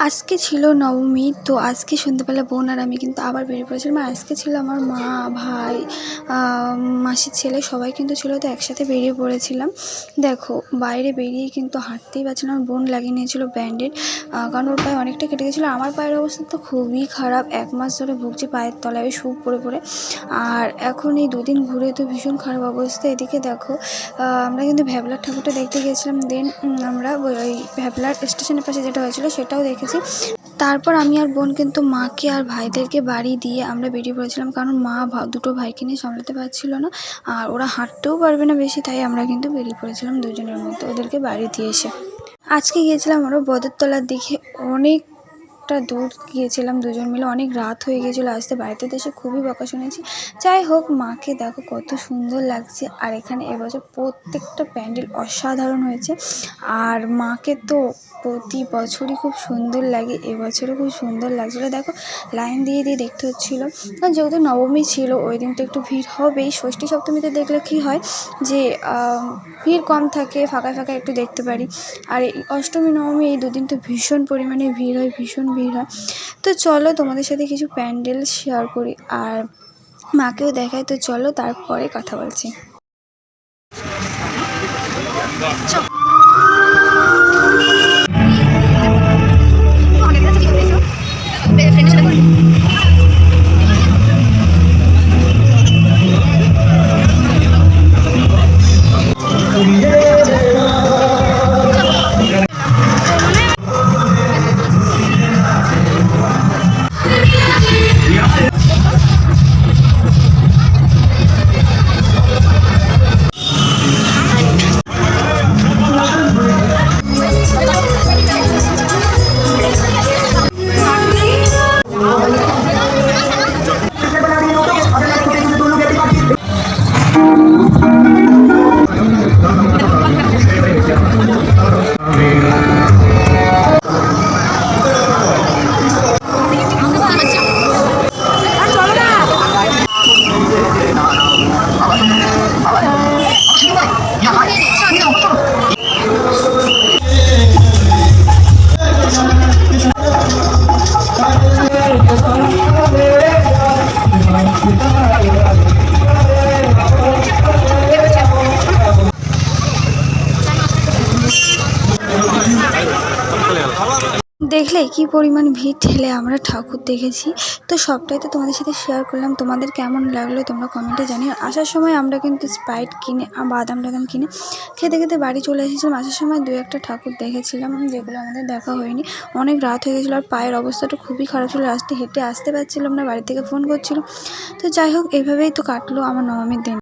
আজকে ছিল নবমী, তো আজকে সন্ধ্যেবেলা বোন আর আমি কিন্তু আবার বেরিয়ে পড়েছিলাম। আজকে ছিল আমার মা, ভাই মাসির ছেলে, সবাই কিন্তু ছিল তো একসাথে বেরিয়ে পড়েছিলাম। দেখো, বাইরে বেরিয়ে কিন্তু হাঁটতেই পারছিলাম আমার বোন লাগিয়ে নিয়েছিল ব্যান্ডেড কারণ ওর পায়ে অনেকটা কেটে গেছিল। আমার পায়ের অবস্থা তো খুবই খারাপ, এক মাস ধরে ভুগছি পায়ের তলায় শুক পড়ে পড়ে। আর এখন এই দুদিন ঘুরে তো ভীষণ খারাপ অবস্থা। এদিকে দেখো আমরা কিন্তু ভ্যাবলার ঠাকুরটা দেখতে গিয়েছিলাম। দেন আমরা ওই ভ্যাবলার স্টেশনের পাশে যেটা হয়েছিল সেটাও দেখেছি। তারপর আমি আর বোন কিন্তু মাকে আর ভাইদেরকে বাড়ি দিয়ে আমরা বেরিয়ে পড়েছিলাম। কারণ মা দুটো ভাইকে নিয়ে সামলাতে পারছিল না। আর ওরা হাঁটতেও পারবে না বেশি, তাই আমরা কিন্তু বেরিয়ে পড়েছিলাম দুজনের মধ্যে ওদেরকে বাড়ি দিয়ে এসে। আজকে গিয়েছিলাম আরও বদরতলার দিকে অনেকটা দূর গিয়েছিলাম দুজন মিলে, অনেক রাত হয়ে গিয়েছিল, আসতে বাড়িতে এসে খুবই বকা শুনেছি। যাই হোক, মাকে দেখো কত সুন্দর লাগছে, আর এখানে এবছর প্রত্যেকটা প্যান্ডেল অসাধারণ হয়েছে। আর মাকে তো প্রতি বছরই খুব সুন্দর লাগে, এবছরও খুব সুন্দর লাগছিল। দেখো, লাইন দিয়ে দিয়ে দেখতে হচ্ছিল। আর যেহেতু নবমী ছিল, ওই দিন তো একটু ভিড় হবেই। ষষ্ঠী সপ্তমীতে দেখলে কী হয় যে ভিড় কম থাকে ফাঁকা ফাঁকা একটু দেখতে পারি। আর অষ্টমী, নবমী এই দুদিন তো ভীষণ পরিমাণে ভিড় হয়, ভীষণ হয়। তো চলো তোমাদের সাথে কিছু প্যান্ডেল শেয়ার করি আর মাকেও দেখায় তো চলো তারপরে কথা বলছি। দেখলে কি পরিমাণ ভিড় ঠেলে আমরা ঠাকুর দেখেছি। তো সবটাই তো তোমাদের সাথে শেয়ার করলাম। তোমাদের কেমন লাগল তোমরা কমেন্টে জানিও। আসার সময় আমরা কিন্তু স্প্রাইট কিনে বাদাম টাদাম কিনে খেতে খেতে বাড়ি চলে এসেছিলাম। আসার সময় দু একটা ঠাকুর দেখেছিলাম, যেগুলো আমাদের দেখা হয়নি। অনেক রাত হয়ে গেছিল আর পায়ের অবস্থাটা খুবই খারাপ ছিল। রাস্তায় হেঁটে আসতে পারছিলাম না, বাড়ি থেকে ফোন করছিল তো যাই হোক এইভাবেই তো কাটলো আমার নবমীর দিন।